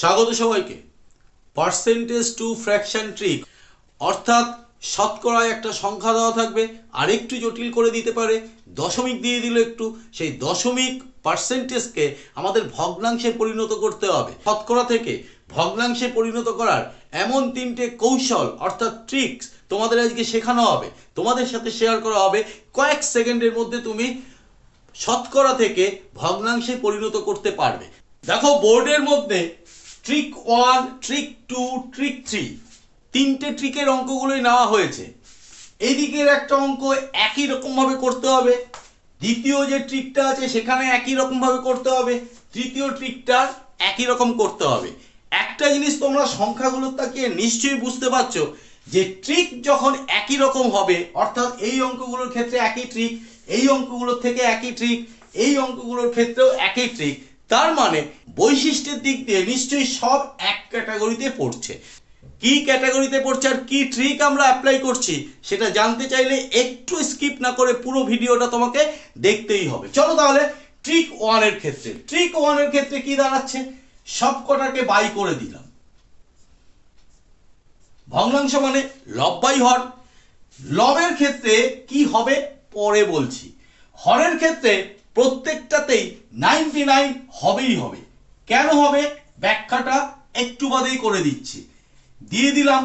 স্বাগত সবাইকে। Percentage two fraction trick অর্থাৎ শতকরায় একটা সংখ্যা দেওয়া থাকবে, আরেকটু জটিল করে দিতে পারে, দশমিক দিয়ে দিল একটু, সেই দশমিক পার্সেন্টেজকে আমাদের ভগ্নাংশে পরিণত করতে হবে। শতকরা থেকে ভগ্নাংশে পরিণত করার এমন তিনটে কৌশল, অর্থাৎ ট্রিক্স তোমাদের আজকে শেখানো হবে। তোমাদের সাথে শেয়ার করা হবে। কয়েক সেকেন্ডের মধ্যে তুমি শতকরা থেকে ভগ্নাংশে পরিণত করতে পারবে। দেখো বোর্ডের মধ্যে trick one trick two trick three তিনটে ট্রিকের অঙ্কগুলোই নেওয়া হয়েছে। এদিকের একটা অঙ্ক একই রকমভাবে করতে হবে। দ্বিতীয় যে ট্রিকটা আছে, সেখানে একই রকমভাবে করতে হবে। তৃতীয় ট্রিকটা একই রকম করতে হবে। একটা জিনিস তোমরা সংখ্যাগুলোর তাকিয়ে নিশ্চয়ই বুঝতে পারছ যে ট্রিক যখন একই রকম হবে, অর্থাৎ এই অঙ্কগুলোর ক্ষেত্রে একই ট্রিক এই অঙ্কগুলোর থেকে একই ট্রিক এই অঙ্কগুলোর ক্ষেত্রেও একই ট্রিক তার মানে বৈশিষ্ট্যের দিক দিয়ে নিশ্চয়ই সব এক ক্যাটাগরিতে পড়ছে। কি ক্যাটাগরিতে পড়ছে আর কি ট্রিক আমরা অ্যাপ্লাই করছি সেটা জানতে চাইলে একটু স্কিপ না করে পুরো ভিডিওটা তোমাকে দেখতেই হবে। চলো তাহলে ট্রিক ওয়ানের ক্ষেত্রে। ট্রিক ওয়ানের ক্ষেত্রে কি দাঁড়াচ্ছে? সব কটাকে বাই করে দিলাম। ভগ্নাংশ মানে লব বাই হর লবের ক্ষেত্রে কি হবে? পরে বলছি। হরের ক্ষেত্রে প্রত্যেকটাতেই নাইনটি নাইন হবেই হবে। কেন হবে? ব্যাখ্যাটা একটু বাদেই করে দিচ্ছি। দিয়ে দিলাম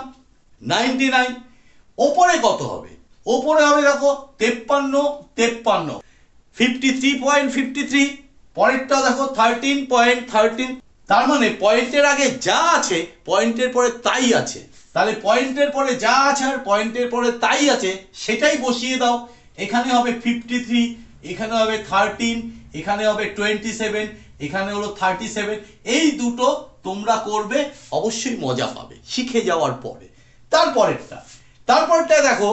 নাইনটি নাইন ওপরে কত হবে? ওপরে হবে দেখো তেপ্পান্ন তেপ্পান্ন। Fifty three point fifty three পরেরটা দেখো থার্টিন পয়েন্ট থার্টিন তার মানে পয়েন্টের আগে যা আছে, পয়েন্টের পরে তাই আছে। তাহলে পয়েন্টের পরে যা আছে আর পয়েন্টের পরে তাই আছে, সেটাই বসিয়ে দাও। এখানে হবে ফিফটি থ্রি এখানে হবে থার্টিন এখানে হবে টোয়েন্টি সেভেন এখানে হলো থার্টি সেভেন এই দুটো তোমরা করবে, অবশ্যই মজা পাবে, শিখে যাওয়ার পরে। তারপরেরটা, তারপরটা দেখো,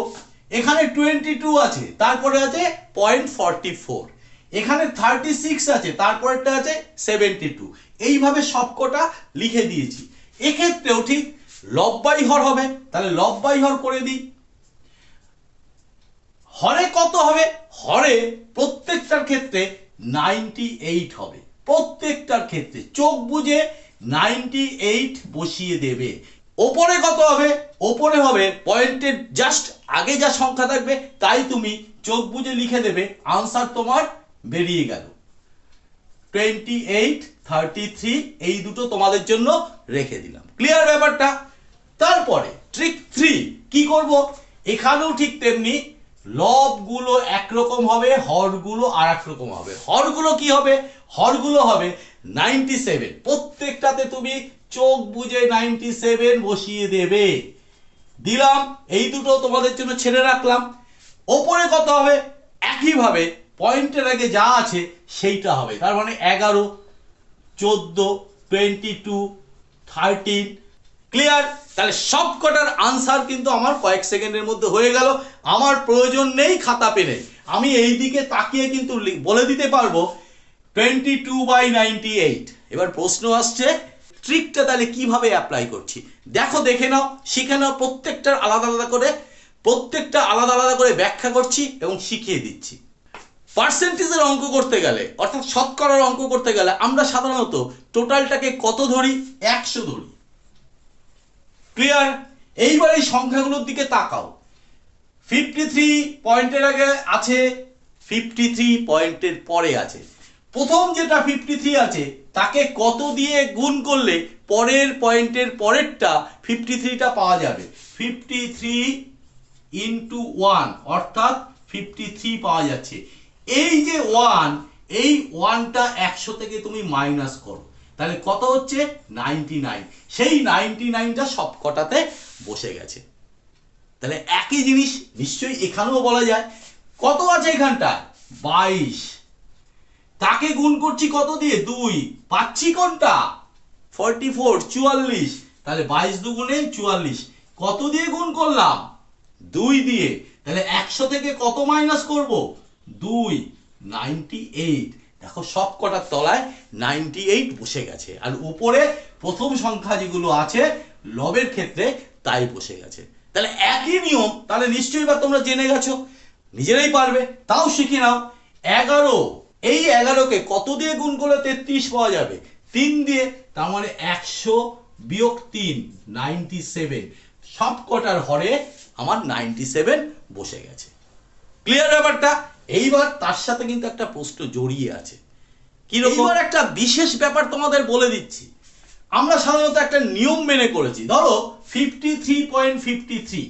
এখানে টোয়েন্টি টু আছে, তারপরে আছে পয়েন্ট ফর্টি ফোর এখানে থার্টি সিক্স আছে, তারপরেরটা আছে সেভেন্টি টু এইভাবে সবকটা লিখে দিয়েছি। এক্ষেত্রেও ঠিক লব্বাই হর হবে, তাহলে লব্বাই হর করে দিই। হরে কত হবে? হরে প্রত্যেকটার ক্ষেত্রে নাইনটি এইট হবে। প্রত্যেকটার ক্ষেত্রে চোখ বুঝে নাইনটি এইট বসিয়ে দেবে। ওপরে কত হবে? ওপরে হবে পয়েন্টের জাস্ট আগে যা সংখ্যা থাকবে, তাই তুমি চোখ বুঝে লিখে দেবে, আনসার তোমার বেরিয়ে গেল। টোয়েন্টি এইট থার্টি থ্রি এই দুটো তোমাদের জন্য রেখে দিলাম। ক্লিয়ার ব্যাপারটা? তারপরে ট্রিক থ্রি কি করব? এখানেও ঠিক তেমনি লবগুলো একরকম হবে, হরগুলো আর এক রকম হবে। হরগুলো কি হবে? হরগুলো হবে নাইনটি সেভেন প্রত্যেকটাতে তুমি চোখ বুঝে নাইনটি সেভেন বসিয়ে দেবে। দিলাম, এই দুটো তোমাদের জন্য ছেড়ে রাখলাম। ওপরে কত হবে? একইভাবে পয়েন্টের আগে যা আছে সেইটা হবে। তার মানে এগারো, চোদ্দ টোয়েন্টি টু থার্টিন ক্লিয়ার তাহলে সব কটার আনসার কিন্তু আমার কয়েক সেকেন্ডের মধ্যে হয়ে গেল। আমার প্রয়োজন নেই খাতা পেনে আমি এই দিকে তাকিয়ে কিন্তু বলে দিতে পারব twenty two by ninety eight এবার প্রশ্ন আসছে ট্রিকটা তাহলে কীভাবে অ্যাপ্লাই করছি? দেখো, দেখে নাও, শিখে নাও, প্রত্যেকটার আলাদা আলাদা করে, প্রত্যেকটা আলাদা আলাদা করে ব্যাখ্যা করছি এবং শিখিয়ে দিচ্ছি। পার্সেন্টেজের অঙ্ক করতে গেলে, অর্থাৎ শতকরার অঙ্ক করতে গেলে আমরা সাধারণত টোটালটাকে কত ধরি? একশো ধরি। ক্লিয়ার? এইবার এই সংখ্যাগুলোর দিকে তাকাও। ফিফটি থ্রি পয়েন্টের আগে আছে ফিফটি থ্রি পয়েন্টের পরে আছে। প্রথম যেটা ফিফটি থ্রি আছে, তাকে কত দিয়ে গুণ করলে পরের পয়েন্টের পরেরটা ফিফটি থ্রিটা পাওয়া যাবে? ফিফটি থ্রি ইন্টু ওয়ান অর্থাৎ ফিফটি থ্রি পাওয়া যাচ্ছে। এই যে ওয়ান এই ওয়ানটা একশো থেকে তুমি মাইনাস করো। তাহলে কত হচ্ছে? নাইনটি নাইন সেই নাইনটি নাইনটা সব কটাতে বসে গেছে। তাহলে একই জিনিস নিশ্চয়ই এখানেও বলা যায়। কত আছে এখানটায়? বাইশ। তাকে গুণ করছি কত দিয়ে? দুই। পাচ্ছি কোনটা? ফর্টি ফোর চুয়াল্লিশ। তাহলে বাইশ দুগুণে চুয়াল্লিশ। কত দিয়ে গুণ করলাম? দুই দিয়ে। তাহলে একশো থেকে কত মাইনাস করব? দুই। নাইনটি এইট দেখো সব কটার তলায় নাইনটি এইট বসে গেছে। আর উপরে প্রথম সংখ্যা যেগুলো আছে, লবের ক্ষেত্রে তাই বসে গেছে। তাহলে একই নিয়ম, তাহলে নিশ্চয়ই বা তোমরা জেনে গেছো। নিজেরাই পারবে, তাও শিখে নাও। এগারো, এই এগারোকে কত দিয়ে গুণ করলে তেত্রিশ পাওয়া যাবে? তিন দিয়ে, তার মানে একশো বিয়োগ তিন নাইনটি সেভেন সব কটার হরে আমার নাইনটি সেভেন বসে গেছে। ক্লিয়ার ব্যাপারটা? এইবার তার সাথে কিন্তু একটা প্রশ্ন জড়িয়ে আছে। কীরকম? একটা বিশেষ ব্যাপার তোমাদের বলে দিচ্ছি। আমরা সাধারণত একটা নিয়ম মেনে করেছি। ধরো fifty three point fifty three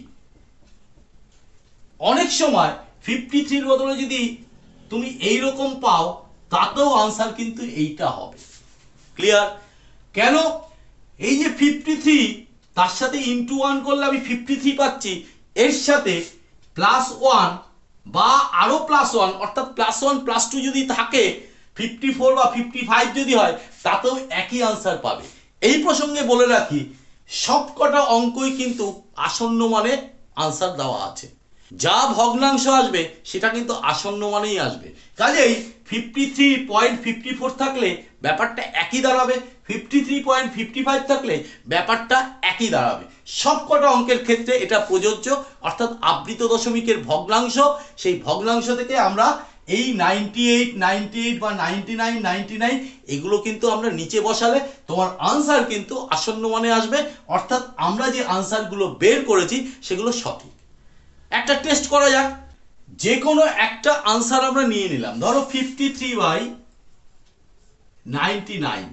অনেক সময় ফিফটি থ্রির বদলে যদি তুমি এই রকম পাও তাতেও আনসার কিন্তু এইটা হবে। ক্লিয়ার কেন? এই যে ফিফটি থ্রি তার সাথে ইন্টু ওয়ান করলে আমি ফিফটি থ্রি পাচ্ছি। এর সাথে প্লাস ওয়ান বা আরও প্লাস ওয়ান অর্থাৎ প্লাস ওয়ান প্লাস টু যদি থাকে ফিফটি ফোর বা ফিফটি ফাইভ যদি হয়, তাতেও একই আনসার পাবে। এই প্রসঙ্গে বলে রাখি, সবকটা অঙ্কই কিন্তু আসন্ন মানে আনসার দেওয়া আছে। যা ভগ্নাংশ আসবে, সেটা কিন্তু আসন্ন মানেই আসবে। কাজেই fifty three point fifty four থাকলে ব্যাপারটা একই দাঁড়াবে fifty three point fifty five থাকলে ব্যাপারটা একই দাঁড়াবে। সবকটা অঙ্কের ক্ষেত্রে এটা প্রযোজ্য, অর্থাৎ আবৃত দশমিকের ভগ্নাংশ, সেই ভগ্নাংশ থেকে আমরা এই নাইনটি এইট নাইনটি এইট বা নাইনটি নাইন নাইনটি নাইন এগুলো কিন্তু আমরা নিচে বসালে তোমার আনসার কিন্তু আসন্ন মানে আসবে। অর্থাৎ আমরা যে আনসারগুলো বের করেছি, সেগুলো সঠিক। একটা টেস্ট করা যাক। যে কোনো একটা আনসার আমরা নিয়ে নিলাম। ধরো fifty three by ninety nine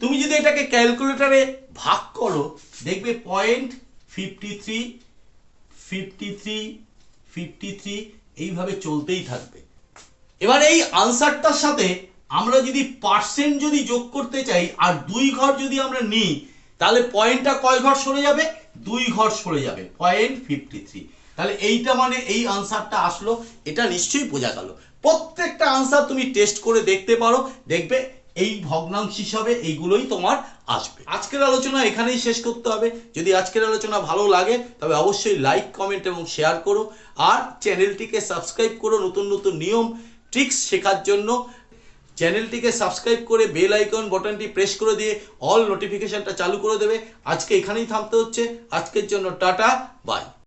তুমি যদি এটাকে ক্যালকুলেটরে ভাগ করো, দেখবে point fifty three fifty three fifty three এইভাবে চলতেই থাকবে। এবার এই আনসারটার সাথে আমরা যদি পার্সেন্ট যদি যোগ করতে চাই, আর দুই ঘর যদি আমরা নিই, তাহলে পয়েন্টটা কয় ঘর সরে যাবে? দুই ঘর সরে যাবে পয়েন্ট ফিফটি থ্রি তাহলে এইটা মানে এই আনসারটা আসলো, এটা নিশ্চয়ই বোঝা গেল। প্রত্যেকটা আনসার তুমি টেস্ট করে দেখতে পারো, দেখবে এই ভগ্নাংশ হিসাবে এইগুলোই তোমার আসবে। আজকের আলোচনা এখানেই শেষ করতে হবে। যদি আজকের আলোচনা ভালো লাগে, তবে অবশ্যই লাইক কমেন্ট এবং শেয়ার করো। আর চ্যানেলটিকে সাবস্ক্রাইব করো নতুন নতুন নিয়ম ট্রিক্স শেখার জন্য। চ্যানেলটিকে সাবস্ক্রাইব করে বেল আইকন বাটনটি প্রেস করে দিয়ে অল নোটিফিকেশনটা চালু করে দেবে। আজকে এখানেই থামতে হচ্ছে। আজকের জন্য টাটা, বাই।